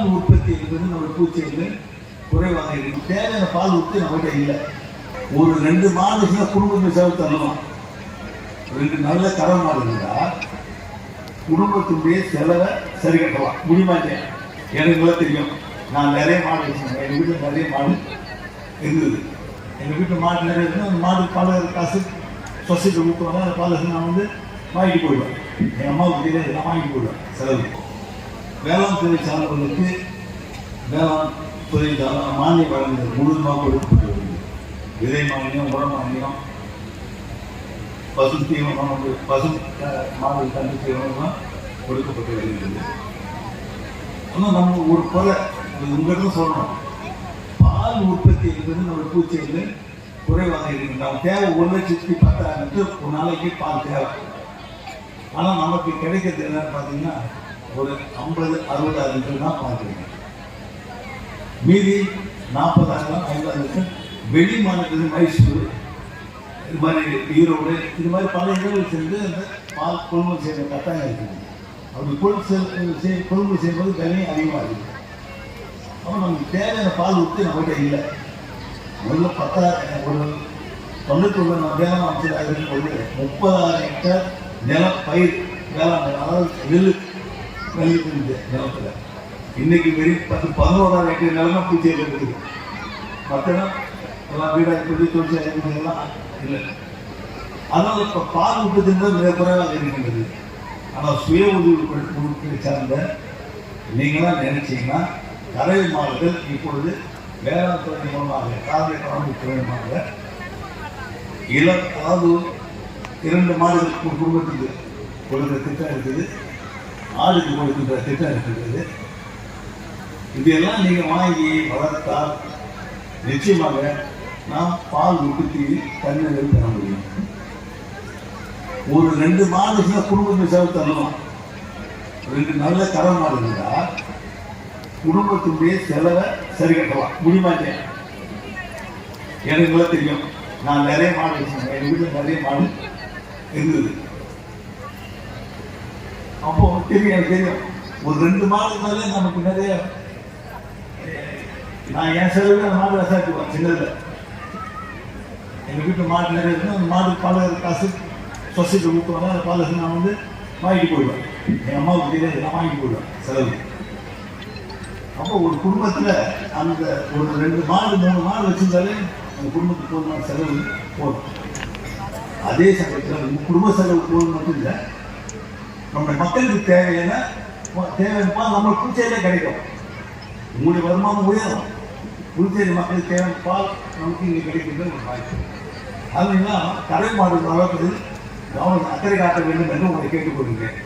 பால் உற்பத்தி என்பது நம்ம பூச்சியில் குறைவாக இருக்கு தேவையான பால் உற்பத்தி நம்மகிட்ட இல்லை. ஒரு ரெண்டு மாடுச்சுன்னா குடும்பத்தை செலவு தரலாம் ரெண்டு நல்ல கரை மாடு இருந்தால் குடும்பத்துடைய செலவை சரி கட்டலாம். முடியுமாட்டேன் எனக்கு தெரியும். நான் நிறைய மாடு வச்சிருக்கேன். எங்கள் வீட்டில் நிறைய மாடு இருந்தது. எங்கள் வீட்டில் மாடு நிறைய இருக்கு அந்த மாடு பல காசு சொசைட்டி ஊற்றுவாங்க அந்த பால் நான் வந்து வாங்கிட்டு போயிடுவேன். எங்கள் அம்மாவுக்கு தெரியாது நான் வாங்கிட்டு போயிடுவேன் செலவு. வேளாண் துறை சார்ந்தவர்களுக்கு வேளாண் துறை மானிய மானியம் வழங்குகிறது முழுமையாக கொடுக்கப்பட்டு வருகிறது விதை மானியம் உர மானியம் பசு தீவனம் வந்து பசு அஹ், தண்ணி தீவனம் கொடுக்கப்பட்டு வருகிறது ஆனால் நம்ம ஒரு கொலை உங்கள்கிட்ட சொல்லணும். பால் உற்பத்தி என்பது நம்ம பூச்சியில் குறைவாக இருக்கு தேவை ஒரு லட்சத்தி பத்தாயிரம் ஒரு நாளைக்கு பால் தேவை. ஆனால் நமக்கு கிடைக்கிறது என்னன்னு பார்த்தீங்கன்னா ஒரு ஐம்பது அறுபது லிட்டர் தான் பால் மீதி நாற்பதாயிரம் ஐம்பதாயிரம் லிட்டர் வெளி மாநிலத்தில் மைசூர் இது மாதிரி ஈரோடு இது மாதிரி பல இடங்கள் சென்று அந்த பால் கொள்முதல் செய்கிற கட்டாயம் இருக்குது. அப்படி கொள்முதல் செய் கொள்முதல் செய்யும்போது விலையும் அதிகமாக இருக்குது. அப்போ நமக்கு தேவையான பால் ஊற்றி நம்மகிட்ட இல்லை. முதல்ல பத்தாயிரம் ஒரு தொண்ணூற்றி ஒன்று வேளாண் அமைச்சராக இருக்கும்போது முப்பதாயிரம் ஹெக்டர் நிலம் பயிர் வேளாண் அதாவது நெல் நெல் இருந்தது நிலத்தில் இன்னைக்கு பெரிய பத்து பதினோராயிரம் ஹெக்டர் நிலமா பூச்சி இருக்குது. மற்றெல்லாம் எல்லாம் வீடாக சொல்லி தொழிற்சாலை எல்லாம் இல்லை. அதனால் இப்போ பால் உற்பத்தின்றது மிக குறைவாக இருக்கின்றது. ஆனால் சுய உதவி குழுக்களை சார்ந்த நீங்களாம் நினைச்சீங்கன்னா கரை மாடுகள் இப்பொழுது வேளாண் துறை மூலமாக காவிரி கலந்து துறை மூலமாக இளம் அதாவது இரண்டு மாடுகள் குடும்பத்துக்கு கொடுக்கிற திட்டம் இருக்குது. ஆளுக்கு கொடுக்கின்ற திட்டம் இருக்கிறது. இதையெல்லாம் நீங்கள் வாங்கி வளர்த்தால் நிச்சயமாக நாம் பால் உற்பத்தியில் தன்னிறைவு பெற முடியும். ஒரு ரெண்டு மாடுச்சுன்னா குடும்பத்தை செலவு தரலாம். ரெண்டு நல்ல கரை மாடு இருந்தா குடும்பத்துடைய செலவை சரி கட்டலாம். முடியுமாட்டேன் எனக்கு நல்லா தெரியும். நான் நிறைய மாடு வச்சிருக்கேன். எங்கள் வீட்டில் நிறைய மாடு இருந்தது. அப்போ தெரியும் எனக்கு தெரியும். ஒரு ரெண்டு மாடு மேலே நமக்கு நிறைய நான் என் செலவு அந்த மாடு விசாரிச்சுக்குவேன் சின்னதில். எங்கள் வீட்டில் மாடு நிறைய இருக்கும் அந்த மாடு பல காசு சொசைட்டி ஊற்றுவாங்க அந்த பால் நான் வந்து வாங்கிட்டு போயிடுவேன். எங்கள் அம்மாவுக்கு தெரியாது நான் வாங்கிட்டு போயிடுவேன் செலவு. அப்போ ஒரு குடும்பத்தில் அந்த ஒரு ரெண்டு மாடு மூணு மாடு வச்சிருந்தாலே அந்த குடும்பத்துக்கு போதுமான செலவு போதும் அதே சமயத்தில் குடும்ப செலவு போதும் மட்டும் இல்லை நம்ம மக்களுக்கு தேவையான தேவைப்பா நம்ம புதுச்சேரியிலே கிடைக்கும். உங்களுடைய வருமானம் உயரும். புதுச்சேரி மக்களுக்கு தேவைப்பா நமக்கு இங்கே கிடைக்கின்ற ஒரு வாய்ப்பு. அதனால கரை மாடு அளவுக்கு கவனம் அக்கறை காட்ட வேண்டும் என்று உங்களை கேட்டுக்கொள்கிறேன்.